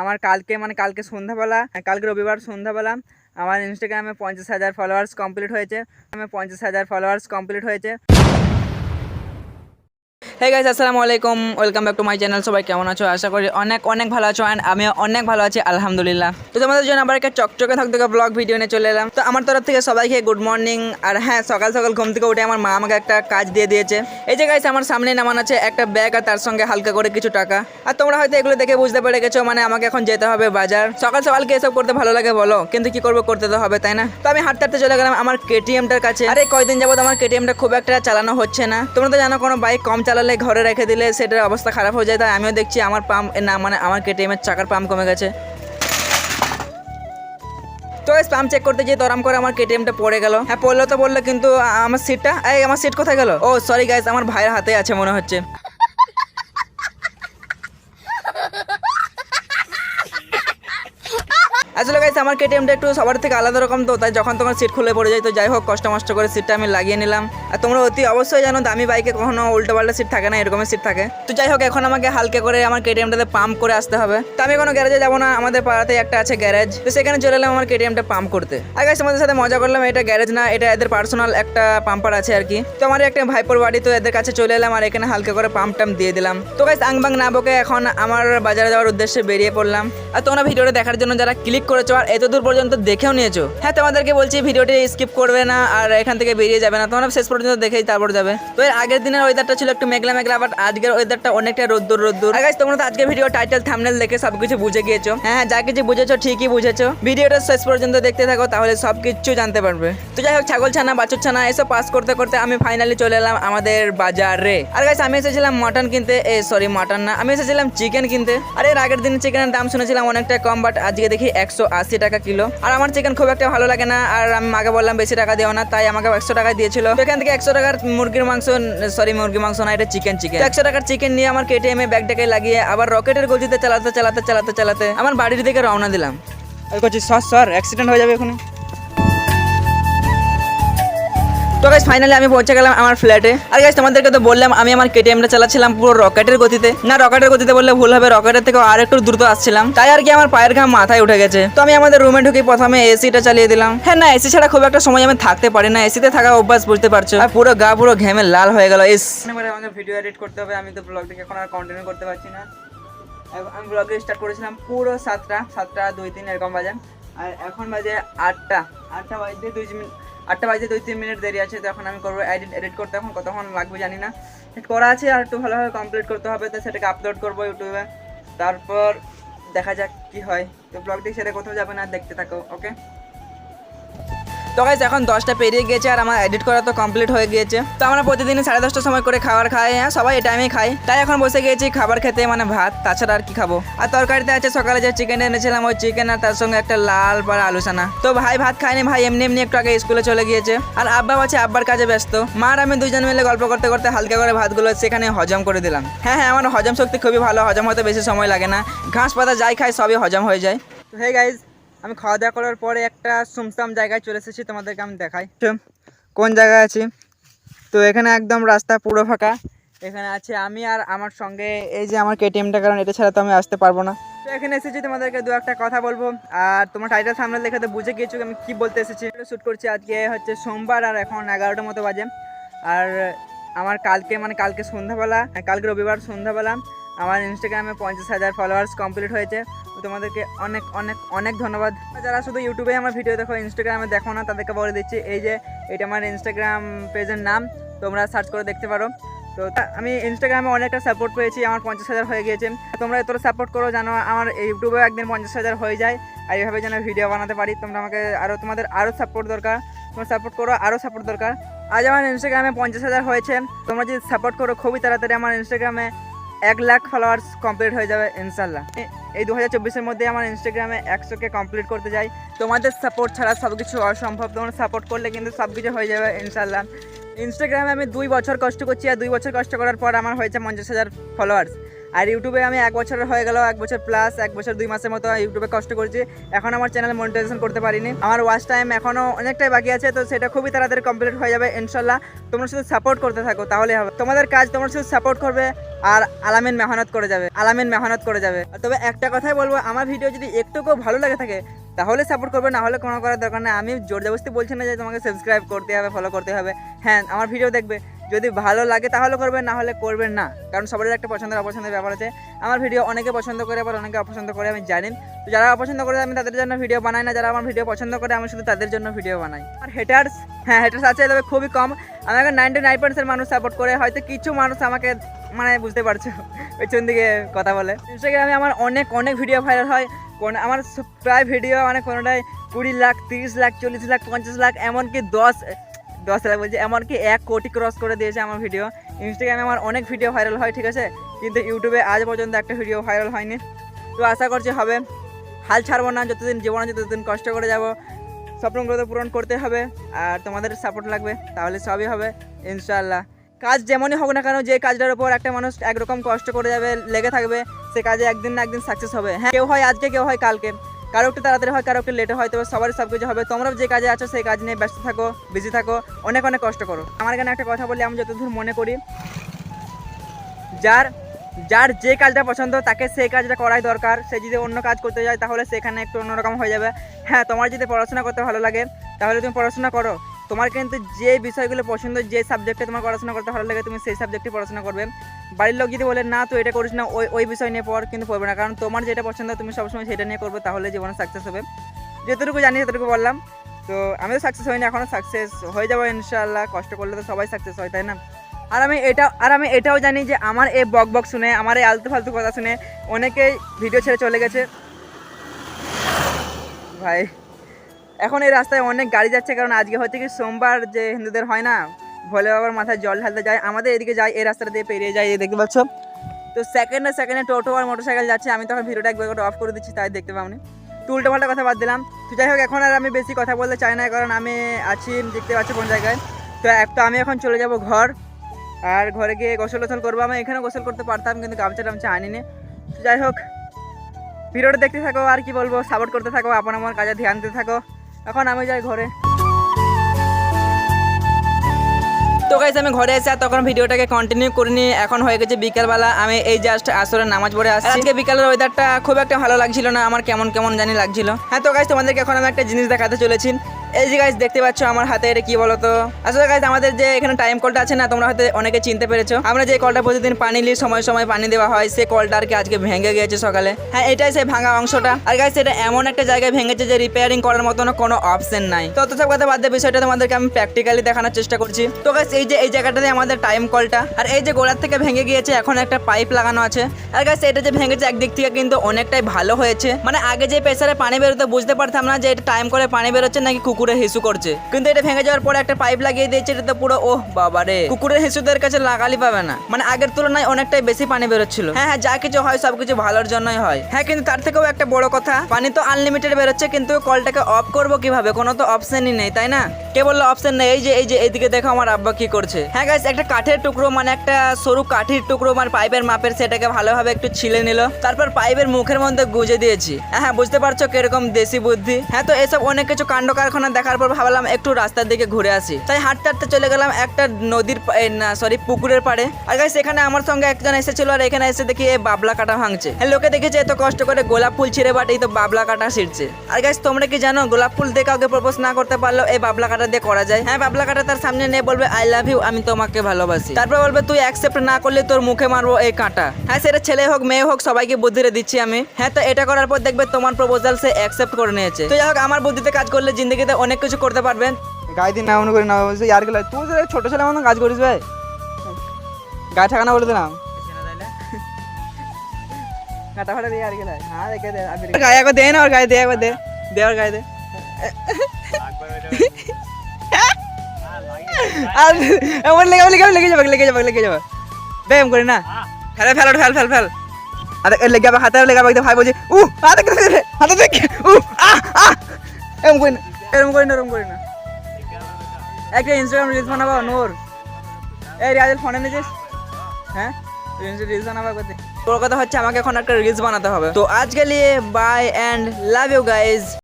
আমার কালকে মানে কালকে সন্ধ্যাবেলা কালকে রবিবার সন্ধ্যাবেলা আমার ইনস্টাগ্রামে পঞ্চাশ হাজার ফলোয়ার্স কমপ্লিট হয়েছে। আমি পঞ্চাশ হাজার ফলোয়ার্স কমপ্লিট হয়েছে। হে গাইস আসসালামু আলাইকুম welcome back to my channel সবাই কেমন আছো? আশা করি অনেক অনেক ভালো আছো অ্যান্ড আমিও অনেক ভালো আছি, আলহামদুলিল্লাহ। তো তোমাদের জন্য আবার একটা চকচকে থাকতে ব্লগ ভিডিও নিয়ে চলে এলাম। তো আমার তরফ থেকে সবাইকে গুড মর্নিং আর হ্যাঁ সকাল সকাল ঘুম থেকে উঠে আমার মা আমাকে একটা কাজ দিয়ে দিয়েছে। এই যে গাইস আমার সামনে নামান আছে একটা ব্যাগ আর তার সঙ্গে হালকা করে কিছু টাকা। আর তোমরা হয়তো এগুলো দেখে বুঝতে পেরে গেছো মানে আমাকে এখন যেতে হবে বাজার। সকাল সকালকে এসব করতে ভালো লাগে বলো? কিন্তু কি করব, করতে তো হবে, তাই না? তো আমি হাঁটতে হাঁটতে চলে গেলাম আমার কেটিএমটার কাছে। আরে কয়দিন যাবত আমার কেটিএমটা খুব একটা চালানো হচ্ছে না। তোমরা তো জানো কোনো বাইক কম চালালে ঘরে রেখে দিলে সেটার অবস্থা খারাপ হয়ে যায়, তাই আমিও দেখছি আমার পাম্প না মানে আমার কেটিএমের চাকার পাম্প কমে গেছে। তো পাম্প চেক করতে যেয়ে তরাম করে আমার কেটিএমটা পড়ে গেল। হ্যাঁ পড়ল তো বলল কিন্তু আমার সিটটা এই, আমার সিট কোথায় গেল? ও সরি গাইস আমার ভাইয়ের হাতে আছে মনে হচ্ছে। আসলে গাইস আমার কেটিএমটা একটু সবার থেকে আলাদা রকম তো, তাই যখন তখন সিট খুলে পড়ে যায়, তো যাই হোক, কষ্ট মষ্ট করে সিটটা আমি লাগিয়ে নিলাম। আর তোমরা অতি অবশ্যই জানো, দামি বাইকে কখনো উল্টো পাল্টা সিট থাকে না এরকমের সিট থাকে। তো যাই হোক, এখন আমাকে হালকা করে আমার কেটিএমটাতে পাম্প করে আসতে হবে। তো আমি কোনো গ্যারেজে যাব না, আমাদের পাড়াতে একটা আছে গ্যারেজ তো সেখানে চলে এলাম আমার কেটিএমটা পাম্প করতে। আর গাইস আমাদের সাথে মজা করলাম, এটা গ্যারেজ না, এটা এদের পার্সোনাল একটা পাম্পার আছে আর কি। তো আমার একটা ভাইপোর বাড়ি, তো এদের কাছে চলে এলাম, আর এখানে হালকা করে পাম্প টাম্প দিয়ে দিলাম। তো গাইস আংবাং না বকে এখন আমার বাজারে যাওয়ার উদ্দেশ্যে বেরিয়ে পড়লাম। আর তোমরা ভিডিওটা দেখার জন্য যারা ক্লিক করেছ আর এত দূর পর্যন্ত দেখেও নিয়েছো। হ্যাঁ তোমাদেরকে বলছি ভিডিওটি স্কিপ করবে না আর এখান থেকে বেরিয়ে যাবে না। তোমরা শেষ পর্যন্ত দেখেই তারপর যাবে। তো এর আগের দিনের ওয়েদারটা ছিল একটু মেঘলা মেঘলা বাট আজকের ওয়েদারটা অনেকটা রোদ্দুর রোদ্দুর। guys, তোমরা তো আজকে ভিডিও টাইটেল থামনেল দেখে সবকিছু বুঝে গিয়েছো। হ্যাঁ যা কিছু বুঝেছ ঠিকই বুঝেছ। ভিডিওটা শেষ পর্যন্ত দেখতে থাকো তাহলে সব কিছু জানতে পারবে। তো যাই হোক ছাগল ছানা বাছুর ছানা এসব পাস করতে করতে আমি ফাইনালি চলে এলাম আমাদের বাজারে। আর গাইস আমি এসেছিলাম মটন কিনতে। এ সরি মটন না আমি এসেছিলাম চিকেন কিনতে। আর এর আগের দিন চিকেনের দাম শুনেছিলাম অনেকটা কম বাট আজকে দেখি একশো আশি টাকা কিলো। আর আমার চিকেন খুব একটা ভালো লাগে না, আর আমি মাকে বললাম বেশি টাকা দিও না, তাই আমাকে একশো টাকা দিয়েছিল। এখান থেকে একশো টাকার মুরগির মাংস সরি মুরগির মাংস না, এটা চিকেন চিকেন একশো টাকার চিকেন নিয়ে আমার কেটিএম এ ব্যাগটাকে লাগিয়ে আবার রকেটের গতিতে চালাতে চালাতে চালাতে চালাতে আমার বাড়ির দিকে রওনা দিলাম। ওই করছি সর সর অ্যাক্সিডেন্ট হয়ে যাবে এখন তো গাইস ফাইনালি আমি পৌঁছে গেলাম আমার ফ্ল্যাটে আর গাইস তোমাদেরকে তো বললাম, আমি আমার কেটিএমটা চালাচ্ছিলাম পুরো রকেটের গতিতে। না, রকেটের গতিতে বললে ভুল হবে, রকেটের থেকে আর একটু দ্রুত আসছিলাম। তাই আর কি আমার পায়ের ঘাম মাথায় উঠে গেছে। তো আমি আমাদের রুমে ঢুকে প্রথমে এসিটা চালিয়ে দিলাম। হ্যাঁ না এসি ছাড়া খুব একটা সময় আমি থাকতে পারি না। এসিতে থাকা অভ্যাস, বুঝতে পারছ? আর পুরো গা পুরো ঘেমে লাল হয়ে গেল এস আমাকে ভিডিও এডিট করতে হবে, আমি তো ব্লগ ব্লগটাকে এখন আর কন্টিনিউ করতে পারছি না। আমি ব্লগে স্টার্ট করেছিলাম পুরো সাতটা সাতটা দুই তিন এরকম বাজে। আর এখন বাজে আটটা আটটা বাজতে দুই মিনিট আটটা বাজে, দুই, তিন মিনিট দেরি আছে, তো এখন আমি করব এডিট এডিট করতে। এখন কতক্ষণ লাগবে জানি না। করা আছে আর একটু ভালোভাবে কমপ্লিট করতে হবে, তো সেটাকে আপলোড করব ইউটিউবে তারপর দেখা যাক কি হয়। তো ব্লগটি সেটা কোথাও যাবে না, দেখতে থাকো ওকে তো গাইজ এখন দশটা পেরিয়ে গিয়েছে আর আমার এডিট করা তো কমপ্লিট হয়ে গিয়েছে। তো আমরা প্রতিদিন সাড়ে দশটার সময় করে খাবার খাই হ্যাঁ সবাই এই টাইমে খাই। তাই এখন বসে গিয়েছি খাবার খেতে মানে ভাত, তাছাড়া আর কি খাব। আর তরকারিতে আছে সকালে যে চিকেন এনেছিলাম, ওই চিকেন আর তার সঙ্গে একটা লাল পাড়া আলু সানা তো ভাই ভাত খায়নি, ভাই এমনি এমনি একটু আগে স্কুলে চলে গিয়েছে। আর আব্বা আছে, আব্বার কাজে ব্যস্ত। মা আর আমি দুজন মিলে গল্প করতে করতে হালকা করে ভাতগুলো সেখানে হজম করে দিলাম। হ্যাঁ হ্যাঁ আমার হজম শক্তি খুবই ভালো, হজম হতে বেশি সময় লাগে না। ঘাস পাতা যাই খাই, সবই হজম হয়ে যায়। তো হে গাইজ আমি খাওয়া দাওয়া করার পরে একটা সুমসাম জায়গায় চলে এসেছি, তোমাদেরকে আমি দেখাই। কোন জায়গায় আছি? তো এখানে একদম রাস্তা পুরো ফাঁকা। এখানে আছে আমি আর আমার সঙ্গে এই যে আমার কেটিএমটা, কারণ এটা ছাড়া তো আমি আসতে পারব না। তো এখানে এসেছি তোমাদেরকে দু একটা কথা বলব। আর তোমার টাইটেল সামনে দেখে তো বুঝে গিয়েছো আমি কি বলতে এসেছি। শ্যুট করছি আজকে হচ্ছে সোমবার আর এখন এগারোটার মতো বাজে। আর আমার কালকে মানে কালকে সন্ধ্যাবেলা, কালকে রবিবার সন্ধ্যাবেলা আমার ইনস্টাগ্রামে পঞ্চাশ হাজার ফলোয়ার্স কমপ্লিট হয়েছে। তোমাদেরকে অনেক অনেক অনেক ধন্যবাদ। যারা শুধু ইউটিউবে আমার ভিডিও দেখো ইনস্টাগ্রামে দেখো না, তাদেরকে বলে দিচ্ছি, এই যে, এটা আমার ইনস্টাগ্রাম পেজের নাম, তোমরা সার্চ করে দেখতে পারো। তো আমি ইনস্টাগ্রামে অনেকটা সাপোর্ট পেয়েছি, আমার পঞ্চাশ হাজার হয়ে গিয়েছে। তোমরা এতটা সাপোর্ট করো যেন আমার ইউটিউবেও একদিন পঞ্চাশ হাজার হয়ে যায়, আর এইভাবে যেন ভিডিও বানাতে পারি। তোমরা আমাকে আরও তোমাদের আরও সাপোর্ট দরকার। তোমরা সাপোর্ট করো আরও সাপোর্ট দরকার। আজ আমার ইনস্টাগ্রামে পঞ্চাশ হাজার হয়েছে। তোমরা যদি সাপোর্ট করো, খুবই তাড়াতাড়ি আমার ইনস্টাগ্রামে এক লাখ ফলোয়ার্স কমপ্লিট হয়ে যাবে ইনশাল্লাহ এই দু হাজার চব্বিশের মধ্যে আমার ইনস্টাগ্রামে একশোকে কমপ্লিট করতে যাই তোমাদের সাপোর্ট ছাড়া সব কিছু অসম্ভব। তোমরা সাপোর্ট করলে কিন্তু সব কিছু হয়ে যাবে ইনশাল্লাহ ইনস্টাগ্রামে আমি দুই বছর কষ্ট করছি আর দুই বছর কষ্ট করার পর আমার হয়েছে পঞ্চাশ হাজার ফলোয়ার্স আর ইউটিউবে আমি এক বছর হয়ে গেল এক বছর প্লাস এক বছর দুই মাসের মতো ইউটিউবে কষ্ট করছি। এখন আমার চ্যানেল মনিটাইজেশন করতে পারিনি। আমার ওয়াচ টাইম এখনও অনেকটাই বাকি আছে, তো সেটা খুবই তাড়াতাড়ি কমপ্লিট হয়ে যাবে ইনশাল্লাহ তোমরা শুধু সাপোর্ট করতে থাকো তাহলে হবে। তোমাদের কাজ তোমরা শুধু সাপোর্ট করবে আর আলামিন মেহনত করে যাবে, আলামিন মেহনত করে যাবে। তবে একটা কথাই বলব, আমার ভিডিও যদি একটুকুও ভালো লাগে থাকে, তাহলে সাপোর্ট করবে, না হলে কোনো করার দরকার নেই। আমি জোর জবরদস্তি বলছি না যে তোমাকে সাবস্ক্রাইব করতে হবে ফলো করতে হবে। হ্যাঁ আমার ভিডিও দেখবে। যদি ভালো লাগে তাহলে করবে, না হলে করবেন না। কারণ সবারই একটা পছন্দের অপছন্দের ব্যাপার আছে। আমার ভিডিও অনেকে পছন্দ করে, আবার অনেকে অপছন্দ করে, আমি জানি। তো যারা অপছন্দ করে, আমি তাদের জন্য ভিডিও বানাই না। যারা আমার ভিডিও পছন্দ করে, আমি শুধু তাদের জন্য ভিডিও বানাই। আর হেটার্স হ্যাঁ হেটার্স আছে, তবে খুবই কম। আমাকে নাইনটি নাইন পার্সেন্ট মানুষ সাপোর্ট করে। হয়তো কিছু মানুষ আমাকে মানে বুঝতে পারছ, পেছন দিকে কথা বলে। ইনস্টাগ্রামে আমার অনেক অনেক ভিডিও ভাইরাল হয়। কোন, আমার প্রায় ভিডিও মানে কোনোটায় কুড়ি লাখ, তিরিশ লাখ, চল্লিশ লাখ, পঞ্চাশ লাখ, এমনকি দশ দশ লাখ বলছি, এমনকি এক কোটি ক্রস করে দিয়েছে আমার ভিডিও ইনস্টাগ্রামে আমার অনেক ভিডিও ভাইরাল হয়, ঠিক আছে? কিন্তু ইউটিউবে আজ পর্যন্ত একটা ভিডিও ভাইরাল হয়নি। তো আশা করছি হবে। হাল ছাড়বো না, যতদিন জীবনে যতদিন কষ্ট করে যাব, স্বপ্নগুলো তো পূরণ করতে হবে। আর তোমাদের সাপোর্ট লাগবে, তাহলে সবই হবে, ইনশাআল্লাহ। কাজ যেমনই হোক না কেন, যে কাজটার উপর একটা মানুষ একরকম কষ্ট করে যাবে, লেগে থাকবে, সে কাজে একদিন না একদিন সাকসেস হবে। হ্যাঁ কেউ হয় আজকে, কেউ হয় কালকে। কারও একটু তাড়াতাড়ি হয়, কারও একটু লেটে হয়, তবে সবারই সব কিছু হবে। তোমরা যে কাজে আছো, সেই কাজ নিয়ে ব্যস্ত থাকো বিজি থাকো, অনেক অনেক কষ্ট করো। আমার এখানে একটা কথা বলি, আমি যতদূর মনে করি, যার যার যে কাজটা পছন্দ, তাকে সেই কাজটা করাই দরকার। সে যদি অন্য কাজ করতে যায়, তাহলে সেখানে একটু অন্যরকম হয়ে যাবে। হ্যাঁ তোমার যদি পড়াশোনা করতে ভালো লাগে, তাহলে তুমি পড়াশোনা করো। তোমার কিন্তু যে বিষয়গুলো পছন্দ, যে সাবজেক্টে তোমার পড়াশোনা করতে ভালো লাগে, তুমি সেই সাবজেক্টে পড়াশোনা করবে। বাড়ির লোক যদি বলে, না, তুই এটা করিস না, ওই ওই বিষয় নিয়ে পড় কিন্তু পড়বে না। কারণ তোমার যেটা পছন্দ, তুমি সবসময় সেটা নিয়ে করবে, তাহলে জীবনে সাকসেস হবে। যেটুকু জানি সেটুকু বললাম। তো আমি তো সাকসেস হইনি এখনও সাকসেস হয়ে যাব, ইনশাআল্লাহ। কষ্ট করলে তো সবাই সাকসেস হয়, তাই না? আর আমি এটা, আর আমি এটাও জানি যে, আমার এই বক বক শুনে, আমার এই আলতু ফালতু কথা শুনে অনেকেই ভিডিও ছেড়ে চলে গেছে। ভাই এখন এই রাস্তায় অনেক গাড়ি যাচ্ছে, কারণ আজকে হচ্ছে কি সোমবার যে হিন্দুদের হয় না, ভোলে বাবার মাথায় জল ঢালতে যায়, আমাদের এদিকে যায়, এই রাস্তাটা দিয়ে পেরিয়ে যায় দেখতে পাচ্ছ। তো সেকেন্ডে সেকেন্ডে টোটো আর মোটরসাইকেল যাচ্ছে, আমি তখন ভিডিওটা একবার অফ করে দিচ্ছি, তাই দেখতে পাবনি তো উল্টো পাল্টা কথা বাদ দিলাম। তো যাই হোক, এখন আর আমি বেশি কথা বলতে চাই না, কারণ আমি আছি, দেখতে পাচ্ছি কোন জায়গায়। তো এক তো আমি এখন চলে যাব ঘর, আর ঘরে গিয়ে গোসল টোসল করব। আমি এখানে গোসল করতে পারতাম, কিন্তু গামছা টামছা আনিনি। তো যাই হোক, ভিডিওটা দেখতে থাকো, আর কি বলব সাপোর্ট করতে থাকো আপন আমার কাজে ধ্যান দিতে থাকো। এখন আমি যাই ঘরে। তো গাইস আমি ঘরে এসে আর তখন ভিডিওটাকে কন্টিনিউ করিনি। এখন হয়ে গেছে বিকালবেলা। আমি এই জাস্ট আসরে নামাজ পড়ে আসছি। আজকে বিকালের ওয়েদারটা খুব একটা ভালো লাগছিল না। আমার কেমন কেমন জানি লাগছিল। হ্যাঁ তো গাইস তোমাদেরকে এখন আমি একটা জিনিস দেখাতে চলেছি। এই যে গাইস দেখতে পাচ্ছ, আমার হাতে এটা কি বলতো? আসলে গাইস আমাদের যে এখানে টাইম কলটা আছে না, তোমরা হয়তো অনেকে চিনতে পেরেছ। আমরা যে কলটা প্রতিদিন পানি নিই সময় সময় পানি দেওয়া হয় সেই কলটা আর কি আজকে ভেঙে গিয়েছে সকালে। হ্যাঁ এটাই সেই ভাঙা অংশটা। আর গাইস এটা এমন একটা জায়গায় ভেঙেছে যে রিপেয়ারিং করার মতন কোনো অপশন নাই। তো সব কথা বাদ দিয়ে বিষয়টা তোমাদেরকে আমি প্র্যাকটিক্যালি দেখানোর চেষ্টা করছি। তো গাইস এই যে, এই জায়গাটাতে আমাদের টাইম কলটা আর এই যে গোড়ার থেকে ভেঙে গিয়েছে, এখন একটা পাইপ লাগানো আছে। আর গাইস এটা যে ভেঙেছে একদিক থেকে কিন্তু অনেকটাই ভালো হয়েছে। মানে আগে যে প্রেসারে পানি বেরোতো, বুঝতে পারতাম না যে এটা টাইম করে পানি বেরোচ্ছে নাকি কুকুরে হিসু করছে। কিন্তু এটা ভেঙে যাওয়ার পরে একটা পাইপ লাগিয়ে দিয়েছে, এটা তো পুরো, ওহ বাবা রে কুকুরের হিসুদের কাছে লাগালি পাবে না। মানে আগের তুলনায় অনেকটাই বেশি পানি বেরোচ্ছিল। হ্যাঁ হ্যাঁ যা কিছু হয় সবকিছু ভালোর জন্যই হয়। হ্যাঁ কিন্তু তার থেকেও একটা বড় কথা, পানি তো আনলিমিটেড বেরোচ্ছে, কিন্তু কলটাকে অফ করব কীভাবে? কোনো তো অপশনই নেই, তাই না? কে বলল অপশন নেই? এই যে এই যে, এইদিকে দেখো আমার আব্বা কি করছে। হ্যাঁ গাইস একটা কাঠের টুকরো মানে একটা সরু কাঠির টুকরো মানে পাইপের মাপের সেটাকে ভালোভাবে একটু ছিলে নিল। তারপর পাইপের মুখের মধ্যে গুজে দিয়েছি। হ্যাঁ হ্যাঁ বুঝতে পারছ কীরকম দেশি বুদ্ধি? হ্যাঁ তো এসব অনেক কিছু কাণ্ড কারখানা দেখার পর ভাবলাম একটু রাস্তার দিকে ঘুরে আসি। তাই হাঁটতে হাঁটতে চলে গেলাম একটা নদীর না সরি পুকুরের পাড়ে। আর গাইস এখানে আমার সঙ্গে একজন এসেছিল আর এখানে এসে দেখি এই বাবলা কাটা ভাঙছে। লোকে দেখেছে এত কষ্ট করে গোলাপ ফুল ছিঁড়ে বাট এই তো বাবলা কাটা ছিঁড়ছে। আর গাইস তোমরা কি জানো, গোলাপ ফুল দিয়ে কাউকে প্রপোজ না করতে পারলেও এই বাবলা কাটা দিয়ে করা যায়। হ্যাঁ বাবলা কাটা তার সামনে নিয়ে বলবে আই লাভ ইউ আমি তোমাকে ভালোবাসি। তারপর বলবে, তুই অ্যাকসেপ্ট না করলে তোর মুখে মারবো এই কাঁটা। হ্যাঁ সেটা ছেলে হোক, মেয়ে হোক, সবাইকে বুদ্ধিরে দিচ্ছি আমি। হ্যাঁ তো এটা করার পর দেখবে তোমার প্রপোজাল সে অ্যাকসেপ্ট করে নিয়েছে। তো যাই হোক, আমার বুদ্ধিতে কাজ করলে জিন্দগিতে অনেক কিছু করতে পারবেন। গায়ে দিন না মনে করি না বলছে ইয়ার গেলে তুই ছোট ছেলে মতন কাজ করিস ভাই। গায়ে ঠাকানা বলে দিলাম। কাটা ফাটা দিয়ে আর গেলে হ্যাঁ দে গায়ে একবার দে না ওর গায়ে দে একবার দে। দে ওর গায়ে দে। আর এমন লেগে লেগে লেগে যাবে লেগে যাবে লেগে যাবে। ব্যায়াম করি না। ফেলে ফেল ফেল ফেল ফেল। আরে লেগে যাবে হাতে লেগে যাবে ভাই বলছি উ হাতে হাতে দেখ উ আ আ এরকম করি না। এরকম করি না, এরম করি না। একটা ইনস্টাগ্রাম রিলস বানাবা, নোর। এই রিয়াজের ফোনে নিয়েছিস হ্যাঁ? রিলস বানাবা কোথায়? তোর কথা হচ্ছে আমাকে এখন একটা রিলস বানাতে হবে। তো আজকে লিয়ে bye and love you guys